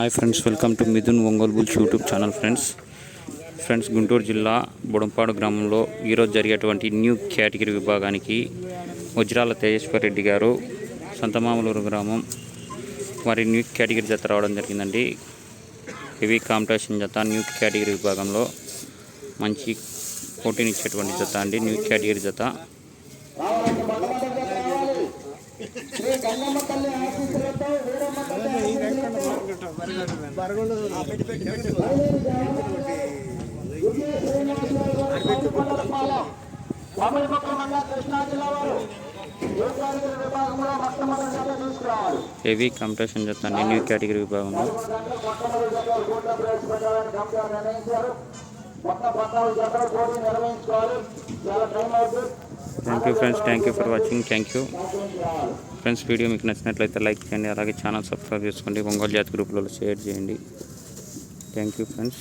Hi friends welcome to Mithun Ongole bulls YouTube channel friends. Friends Guntur జిల్లా బుడంపాడు గ్రామంలో ఈరోజు జరిగేటువంటి న్యూ కేటగిరీ విభాగానికి వజ్రాల తేజేశ్వర్ రెడ్డి గారు సంతమామలూరు గ్రామం వారి న్యూ కేటగిరీ జత రావడం జరిగిందండి. హెవీ కాంపిటీషన్ జత న్యూ కేటగిరీ విభాగంలో మంచి పోటీనిచ్చేటువంటి జత అండి న్యూ కేటగిరీ జత. శ్రీ గంగమ్మ తల్లి హెవీ కాంపిటీషన్ జత న్యూ కేటగిరీ విభాగంలో మొత్తం పద్నాలుగు జతలు పోటీ నిర్వహించుకోవాలి. చాలా టైం అవుతుంది. Thank you friends thank you for watching thank you friends video మీకు నచ్చినట్లయితే లైక్ చేయండి అలాగే ఛానల్ సబ్స్క్రైబ్ చేసుకోండి. ఒంగోలు జాతి గ్రూప్లలో షేర్ చేయండి. Thank you friends